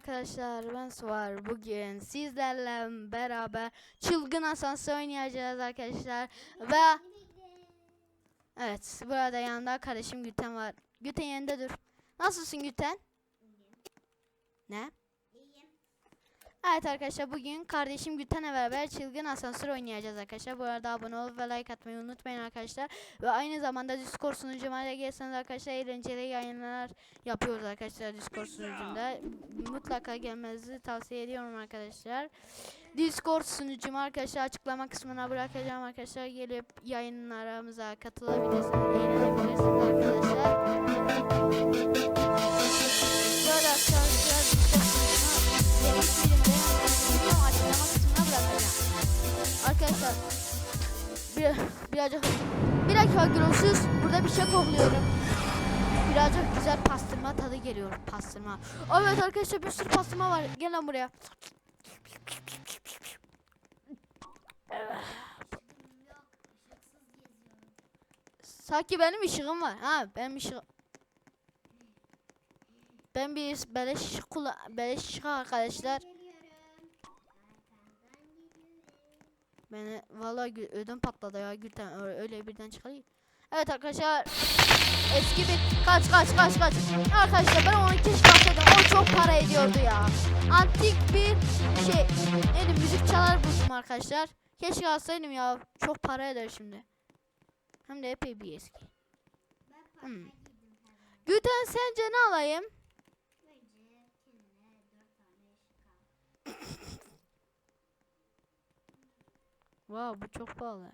arkadaşlar ben Suvar bugün sizlerle beraber çılgın asansör oynayacağız arkadaşlar. Ve evet burada yanında kardeşim Güten var. Güten yanında dur. Nasılsın Güten ne Evet arkadaşlar bugün kardeşim Gülten'le beraber çılgın asansör oynayacağız arkadaşlar. Bu arada abone olup ve like atmayı unutmayın arkadaşlar. Ve aynı zamanda Discord sunucuma da gelseniz arkadaşlar eğlenceli yayınlar yapıyoruz arkadaşlar Discord sunucunda. Mutlaka gelmenizi tavsiye ediyorum arkadaşlar. Discord sunucumu arkadaşlar açıklama kısmına bırakacağım arkadaşlar. Gelip yayınlarımıza katılabilirsiniz, eğlenebilirsiniz arkadaşlar. Birazcık bir dakika gürültüsüz burada bir şey kokluyorum. Birazcık güzel pastırma tadı geliyor pastırma. Evet arkadaşlar bir sürü pastırma var. Gel lan buraya. Sanki benim ışığım var. Ha benim ışığım. Ben bir beleş beleş arkadaşlar. Beni vallahi gü- ödüm patladı ya Gülten öyle, birden çıkarayım. Evet arkadaşlar eski bir kaç kaç kaç kaç arkadaşlar ben onu keşke alsaydım o çok para ediyordu ya. Antik bir şey neydi müzik çalar buldum arkadaşlar. Keşke alsaydım ya çok para eder şimdi. Hem de epey bir eski. Hmm. Gülten sence ne alayım? Wow bu çok pahalı.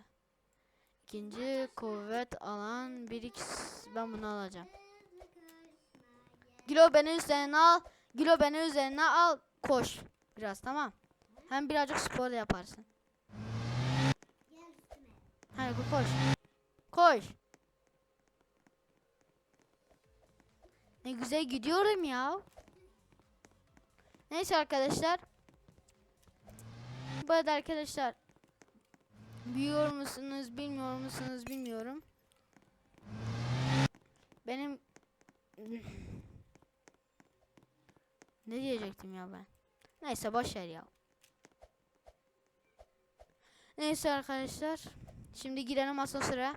İkinci kuvvet alan bir x ben bunu alacağım. Gilo beni üzerine al. Gilo beni üzerine al. Koş. Biraz tamam. Hem birazcık spor yaparsın. Hadi koş. Koş. Ne güzel gidiyorum ya. Neyse arkadaşlar. Bu arada arkadaşlar Biliyor musunuz, bilmiyor musunuz bilmiyorum. Benim ne diyecektim ya ben? Neyse boş ver ya. Neyse arkadaşlar. Şimdi girelim asansöre.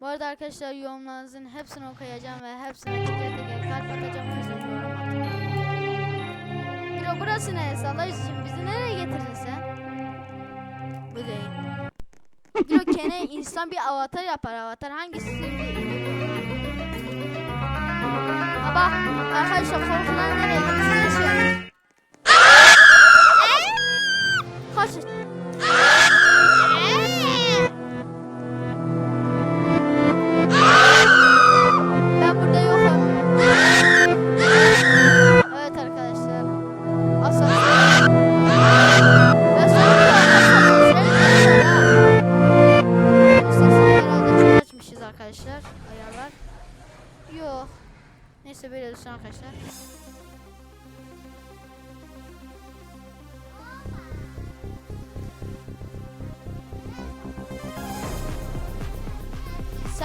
Bu arada arkadaşlar yorumlarınızın hepsini okuyacağım ve hepsine teker teker kalp atacağım. O. Biro burası neresi? Allah için bizi nereye getirdin Kene insan bir avatar yapar. Avatar hangisi? Baba arkadaşlar korkulan nereye gitti?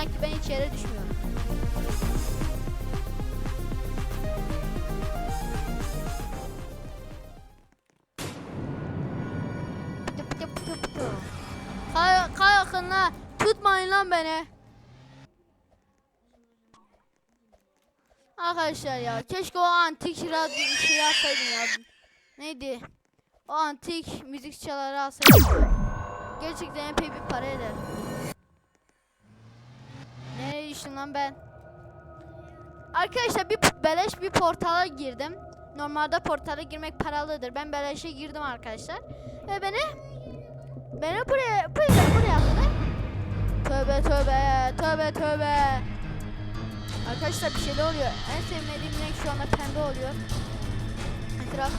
Sanki ben hiç yere düşmüyorum. Kay la. Tutmayın lan beni. Arkadaşlar ya keşke o antik radyo şey yapsaydım ya. Neydi? O antik müzik çaları alsaydım. Gerçekten epey bir para eder. Nereye düştüm lan ben? Arkadaşlar bir beleş bir portala girdim. Normalde portala girmek paralıdır. Ben beleşe girdim arkadaşlar. Ve beni beni buraya buraya buraya atladı. Tövbe tövbe tövbe tövbe. Arkadaşlar bir şeyler oluyor. En sevmediğim renk şu anda pembe oluyor. Etraf.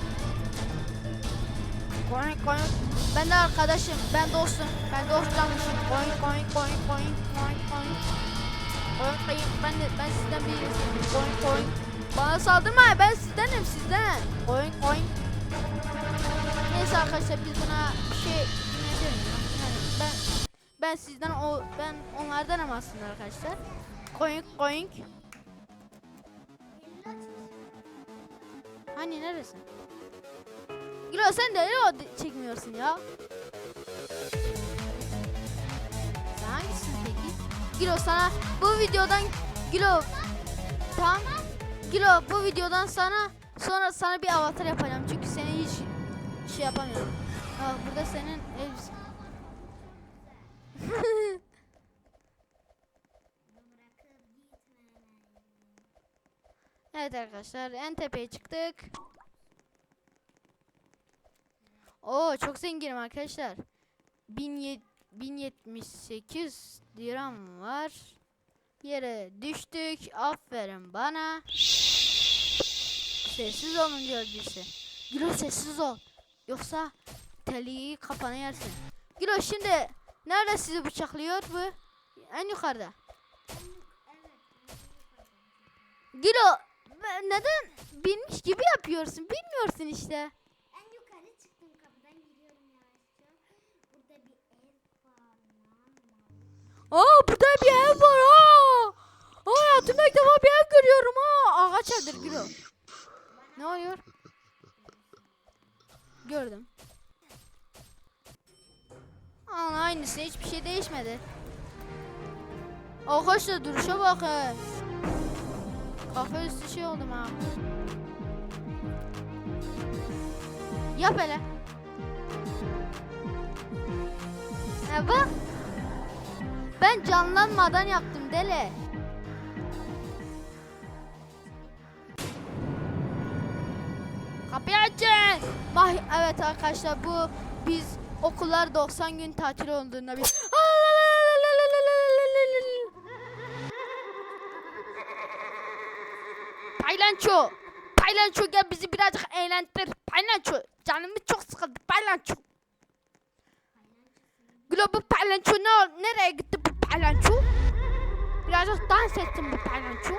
Koyun koyun. Ben de arkadaşım. Ben dostum. Ben dost canlısıyım. Koyun koyun koyun koyun koyun Koyun koyun. Ben de ben sizden birisiyim. Koyun koyun. Bana saldırma. Ben sizdenim sizden. Koyun koyun. Neyse arkadaşlar biz buna bir şey ya? Yani ben ben sizden o ben onlardanım aslında arkadaşlar. Koyun koyun. Hani neresin? Gilo sen de o çekmiyorsun ya. Gilo sana bu videodan Gilo Tamam. Gilo bu videodan sana sonra sana bir avatar yapacağım çünkü seni hiç şey yapamıyorum. Bak burada senin elbise. evet arkadaşlar en tepeye çıktık. Oo çok zenginim arkadaşlar. 1007 1078 liram var. Yere düştük. Aferin bana. Sessiz olun diyor birisi. Gilo sessiz ol. Yoksa teliği kafana yersin. Gilo şimdi nerede sizi bıçaklıyor bu? En yukarıda. Gilo be- neden bilmiş gibi yapıyorsun? Bilmiyorsun işte. En yukarı çıktım kapıdan giriyorum yavaşça. Burada bir ev var. Aa burada bir ev var aa. Aa hayatımda ilk defa bir ev görüyorum ha. Ağaç evdir Gilo. Ne oluyor? Gördüm. Aa, aynısı hiçbir şey değişmedi. Arkadaşlar duruşa bakın. Kafa üstü şey oldum ha. Yap hele. E bak. Ben canlanmadan yaptım deli. Kapıyı açın. Mah evet arkadaşlar bu biz okullar 90 gün tatil olduğunda bir Paylanço. Paylanço gel bizi birazcık eğlendir. Paylanço. Canımız çok sıkıldı. Paylanço. Glo bu paylanço ne, nereye gitti bu paylanço? Birazcık dans etsin bu paylanço.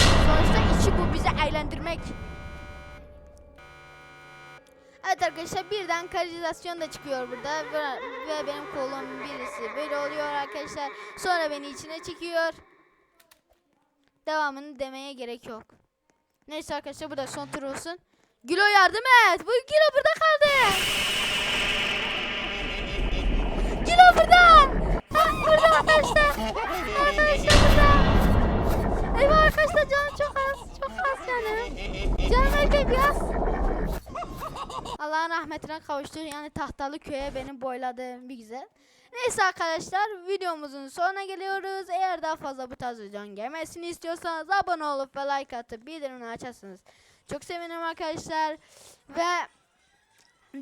Sonuçta içi bu bizi eğlendirmek. Evet arkadaşlar birden kanalizasyon da çıkıyor burada ve benim kolum birisi böyle oluyor arkadaşlar. Sonra beni içine çekiyor. Devamını demeye gerek yok. Neyse arkadaşlar bu da son tur olsun. Gülo yardım et. Bu Gülo burada kaldı. Gülo burada. Arkadaşlar. Arkadaşlar. Eyvah arkadaşlar canım çok az. Çok az canım. Canım erkek biraz. Allah'ın rahmetine kavuştu. Yani tahtalı köye beni boyladı bir güzel. Neyse arkadaşlar videomuzun sonuna geliyoruz. Eğer daha fazla bu tarz videonun gelmesini istiyorsanız abone olup ve like atıp bildirimini açarsanız çok sevinirim arkadaşlar. Ve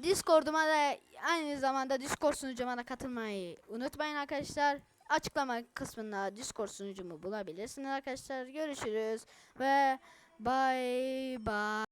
Discord'uma da aynı zamanda Discord sunucuma da katılmayı unutmayın arkadaşlar. Açıklama kısmında Discord sunucumu bulabilirsiniz arkadaşlar. Görüşürüz ve bye bye.